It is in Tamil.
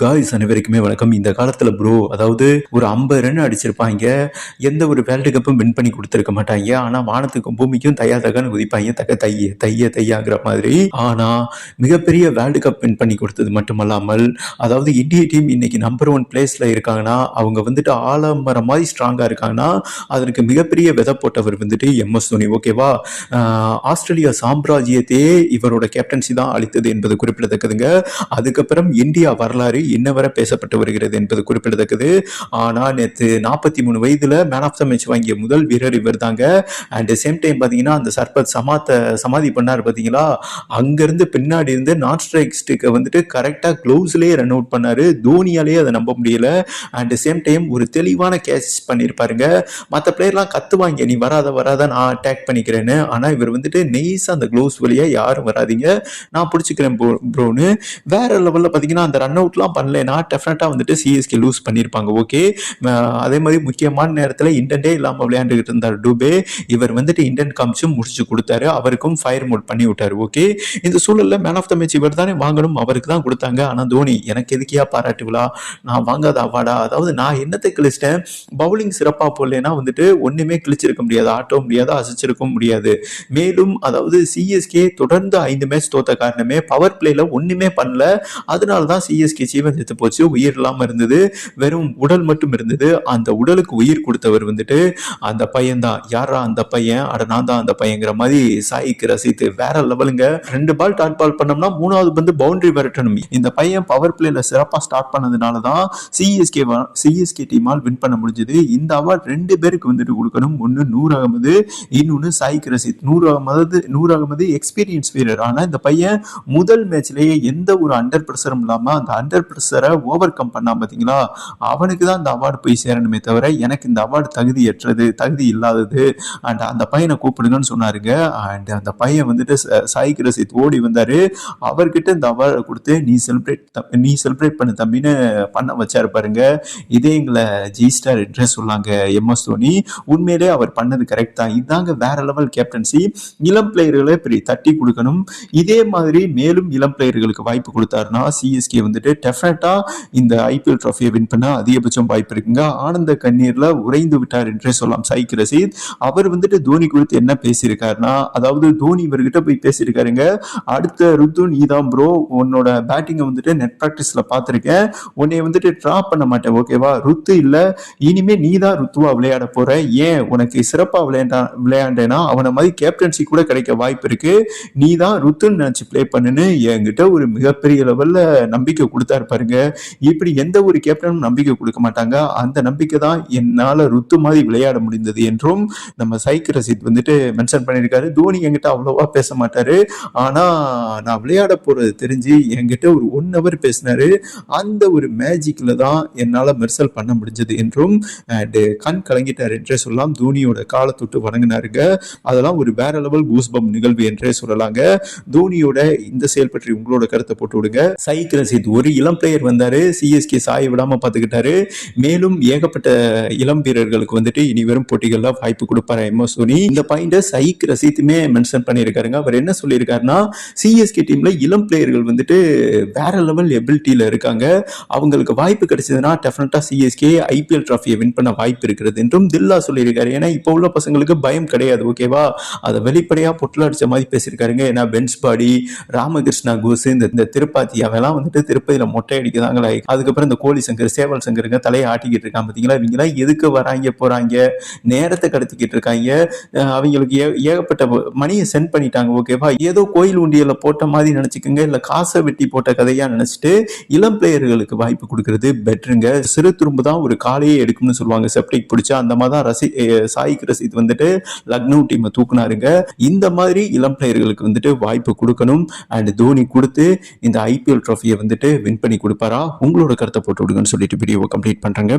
காய்ஸ் அனைவருக்குமே வணக்கம். இந்த காலத்தில் ப்ரோ அதாவது ஒரு ஐம்பது ரன் அடிச்சிருப்பாங்க. எந்த ஒரு வேர்ல்டு கப்பும் வின் பண்ணி கொடுத்துருக்க மாட்டாங்க. ஆனால் வானத்துக்கும் பூமிக்கும் தையா தகன்னு குதிப்பாங்க. தக்க தைய தைய தையாங்கிற மாதிரி. ஆனால் மிகப்பெரிய வேர்ல்டு கப் வின் பண்ணி கொடுத்தது மட்டுமல்லாமல் அதாவது இந்திய டீம் இன்னைக்கு நம்பர் ஒன் பிளேஸில் இருக்காங்கன்னா அவங்க வந்துட்டு ஆலமரம் மாதிரி ஸ்ட்ராங்காக இருக்காங்கன்னா அதற்கு மிகப்பெரிய விதை போட்டவர் வந்துட்டு எம்எஸ் தோனி ஓகேவா ஆஸ்திரேலியா சாம்ராஜ்யத்தையே இவரோட கேப்டன்சி தான் அளித்தது என்பது குறிப்பிடத்தக்கதுங்க. அதுக்கப்புறம் இந்தியா வரலாறு இன்ன வரை பேசப்பட்டு வருகிறது என்பது குறிப்பிடத்தக்கது. ஆனால் நேற்று நாற்பத்தி மூணு வயதில் மேன் ஆஃப் த மேட்ச் வாங்கிய முதல் வீரர் இவர் தாங்க அண்ட் சேம் டைம் பார்த்தீங்கன்னா அந்த சர்பத் சமாத்த சமாதி பண்ணார் பார்த்தீங்களா அங்கேருந்து பின்னாடி இருந்து நான் ஸ்ட்ரைக் ஸ்டிக்கை வந்துட்டு கரெக்டாக க்ளவுஸ்லேயே ரன் அவுட் பண்ணார். தோனியாலேயே அதை நம்ப முடியல. அண்ட் சேம் டைம் ஒரு தெளிவான கேட்ச் பண்ணியிருப்பாருங்க மற்ற பிளேயர்லாம் கத்துவாங்க. நீ வராத வராத நான் அட்டாக் பண்ணிக்கிறேன்னு. ஆனால் இவர் வந்துட்டு நெய்ஸாக அந்த க்ளவுஸ் வழியாக யாரும் வராதீங்க. நான் பிடிச்சிக்கிறேன் ப்ரோன்னு வேற லெவலில் பார்த்தீங்கன்னா அந்த ரன் அவுட்லாம் பண்ணலைன்னா டெஃபினட்டாக வந்துட்டு சிஎஸ்கே லூஸ் பண்ணியிருப்பாங்க ஓகே அதே மாதிரி முக்கியமான நேரத்தில் இண்டன்டே இல்லாமல் விளையாண்டுக்கிட்டு இருந்தார் டூபே. இவர் வந்துட்டு இண்டன் காமிச்சு முடிச்சு கொடுத்தாரு. அவருக்கும் ஃபயர் மோட் பண்ணி விட்டார். ஓகே இந்த சூழலில் மேன் ஆஃப் த மேட்ச் இவர் தானே வாங்கணும்? அவருக்கு தான் கொடுத்தாங்க. ஆனால் தோனி எனக்கு எதுக்கியா பாராட்டு விழா? நான் வாங்காத? அவாடா அதாவது நான் என்னத்தை கிழிச்சிட்டேன்? பவுலிங் சிறப்பாக போடலைன்னா வந்துட்டு ஒன்றுமே கிழிச்சிருக்க முடியாது. ஆட்டவும் முடியாது. அசைச்சிருக்கவும் முடியாது. மேலும் அதாவது சிஎஸ்கே தொடர்ந்து ஐந்து மேட்ச் தோத்த காரணமே பவர் பிளேல ஒன்றுமே பண்ணல. அதனால தான் சிஎஸ்கே ஜீவன் செத்து போச்சு. உயிர் இல்லாமல் இருந்தது. வெறும் உடல் மட்டும் இருந்தது. அந்த உடலுக்கு உயிர் கொடுத்தவர் வந்துட்டு அந்த பையன் தான் யாரா அந்த பையன்? அட நான் தான் அந்த பையங்கிற மாதிரி சாய்க்கு ரசித்து வேற லெவலுங்க. ரெண்டு பால் டாட் பால் பண்ணோம்னா மூணாவது வந்து பவுண்டரி விரட்டணும். இந்த பையன் பவர் பிளேல சிறப்பாக ஸ்டார்ட் பண்ணதுனால தான் சிஎஸ்கே சிஎஸ்கே டீமால் வின் பண்ண முடிஞ்சது. இந்த அவார்ட் ரெண்டு பேருக்கு வந்துட்டு கொடுக்கணும். ஒன்று நூறு அகமது இன்னொன்று சாய்க்கு ரசித். நூறு அகமது நூறு அகமது எக்ஸ்பீரியன்ஸ் வீரர் ஆனால் இந்த பையன் முதல் மேட்ச்லேயே எந்த ஒரு அண்டர் பிரஷரும் இல்லாமல் அந்த அண்டர் ப்ரெஷரை ஓவர் கம் பண்ணான் பார்த்தீங்களா அவனுக்கு தான் இந்த அவார்டு போய் சேரணுமே தவிர எனக்கு இந்த அவார்டு தகுதியற்றது தகுதி இல்லாதது. அண்ட் அந்த பையனை கூப்பிடுங்கன்னு சொன்னாருங்க. அண்ட் அந்த பையன் வந்துட்டு ச- சாய்க் ரசித் ஓடி வந்தார். அவர்கிட்ட இந்த அவார்டை கொடுத்து நீ செலிப்ரேட் நீ செலிப்ரேட் பண்ண தம்பின்னு பண்ண வச்சார் பாருங்க. இதே எங்களை ஜி ஸ்டார் என்றே சொல்லாங்க எம்எஸ் தோனி. உண்மையிலே அவர் பண்ணது கரெக்ட் தான். இதாங்க வேற லெவல் கேப்டன்சி இளம் பிளேயர்களை இப்படி தட்டி கொடுக்கணும். இதே மாதிரி மேலும் இளம் பிளேயர்களுக்கு வாய்ப்பு கொடுத்தாருன்னா சிஎஸ்கே வந்துட்டு டெஃபன் டெஃபினட்டா இந்த ஐபிஎல் ட்ராஃபியை வின் பண்ண அதிகபட்சம் வாய்ப்பு இருக்குங்க. ஆனந்த கண்ணீரில் உறைந்து விட்டார் என்றே சொல்லலாம். சைக் ரசீத் அவர் வந்துட்டு தோனி குறித்து என்ன பேசியிருக்காருன்னா அதாவது தோனி இவர்கிட்ட போய் பேசியிருக்காருங்க. அடுத்த ருத்து நீதான் ப்ரோ உன்னோட பேட்டிங்கை வந்துட்டு நெட் ப்ராக்டிஸ்ல பார்த்துருக்கேன். உன்னை வந்துட்டு ட்ரா பண்ண மாட்டேன் ஓகேவா ருத்து இல்லை. இனிமேல் நீ தான் ருத்துவா விளையாட போகிற ஏன் உனக்கு சிறப்பாக விளையாண்டா விளையாண்டேனா? அவனை மாதிரி கேப்டன்சி கூட கிடைக்க வாய்ப்பு இருக்கு. நீ தான் ருத்துன்னு நினச்சி ப்ளே பண்ணுன்னு என்கிட்ட ஒரு மிகப்பெரிய லெவலில் நம்பிக்கை கொடுத்தாரு பாருங்க. இப்படி எந்த ஒரு கேப்டனும் நம்பிக்கை கொடுக்க மாட்டாங்க. அந்த நம்பிக்கை தான் என்னால ருத்து மாதிரி விளையாட முடிந்தது என்றும் நம்ம சைக் ரசித் வந்துட்டு மென்ஷன் பண்ணியிருக்காரு. தோனி என்கிட்ட அவ்வளோவா பேச மாட்டாரு. ஆனா நான் விளையாட போறது தெரிஞ்சு என்கிட்ட ஒரு ஒன் ஹவர் பேசினாரு. அந்த ஒரு மேஜிக்ல தான் என்னால மெர்சல் பண்ண முடிஞ்சது என்றும் கண் கலங்கிட்டார் என்றே சொல்லலாம். தோனியோட காலை தொட்டு வணங்கினாருங்க. அதெல்லாம் ஒரு வேற லெவல் கூஸ்பம் நிகழ்வு என்றே சொல்லலாங்க. தோனியோட இந்த செயல் பற்றி உங்களோட கருத்தை போட்டு விடுங்க. சைக் ரசித் ஒரு இளம் அம்பையர் வந்தாரு. சிஎஸ்கே சாய விடாம பார்த்துக்கிட்டாரு மேலும் ஏகப்பட்ட இளம் வீரர்களுக்கு வந்துட்டு இனி வரும் போட்டிகள்ல வாய்ப்பு கொடுப்பாரு எம்எஸ் தோனி? இந்த பாயிண்ட சைக் ரசீத்துமே மென்ஷன் பண்ணியிருக்காருங்க. அவர் என்ன சொல்லியிருக்காருன்னா சிஎஸ்கே டீம்ல இளம் பிளேயர்கள் வந்துட்டு வேற லெவல் எபிலிட்டியில இருக்காங்க. அவங்களுக்கு வாய்ப்பு கிடைச்சதுன்னா டெஃபினட்டா சிஎஸ்கே ஐபிஎல் ட்ராஃபியை வின் பண்ண வாய்ப்பு இருக்கிறது என்றும் தில்லா சொல்லியிருக்காரு. ஏன்னா இப்போ உள்ள பசங்களுக்கு பயம் கிடையாது ஓகேவா அதை வெளிப்படையா பொட்டில் அடிச்ச மாதிரி பேசியிருக்காருங்க. ஏன்னா பென்ஸ் பாடி ராமகிருஷ்ணா கோஸ் இந்த இந்த திருப்பாத்தி அவெல்லாம் வந்துட்டு திருப்பதியில மொட்டை அடிக்கிறாங்களே அதுக்கப்புறம் இந்த கோழி சங்கர் சேவல் சங்கருங்க தலையை ஆட்டிக்கிட்டு இருக்காங்க. பார்த்தீங்களா? இவங்கெல்லாம் எதுக்கு வராங்க போறாங்க? நேரத்தை கடத்திக்கிட்டு இருக்காங்க. அவங்களுக்கு ஏ- ஏகப்பட்ட மணியை சென்ட் பண்ணிட்டாங்க ஓகேவா ஏதோ கோயில் உண்டியலில் போட்ட மாதிரி நினைச்சுக்கோங்க. இல்லை காசை வெட்டி போட்ட கதையாக நினைச்சிட்டு இளம் பிளேயர்களுக்கு வாய்ப்பு கொடுக்கறது பெட்ருங்க சிறு துரும்பு தான் ஒரு காலையே எடுக்கும்னு சொல்லுவாங்க. செப்டிக் பிடிச்சா அந்த மாதிரி தான் ரசி சாய்க்கு ரசித் வந்துட்டு லக்னோ டீமை தூக்குனாருங்க. இந்த மாதிரி இளம் பிளேயர்களுக்கு வந்துட்டு வாய்ப்பு கொடுக்கணும். அண்ட் தோனி கொடுத்து இந்த ஐபிஎல் ட்ராஃபியை வந்துட்டு வின் பண்ணி கொடுப்பாரா? உங்களோட கருத்தை போட்டு விடுங்கன்னு சொல்லிட்டு வீடியோவை கம்ப்ளீட் பண்றாங்க.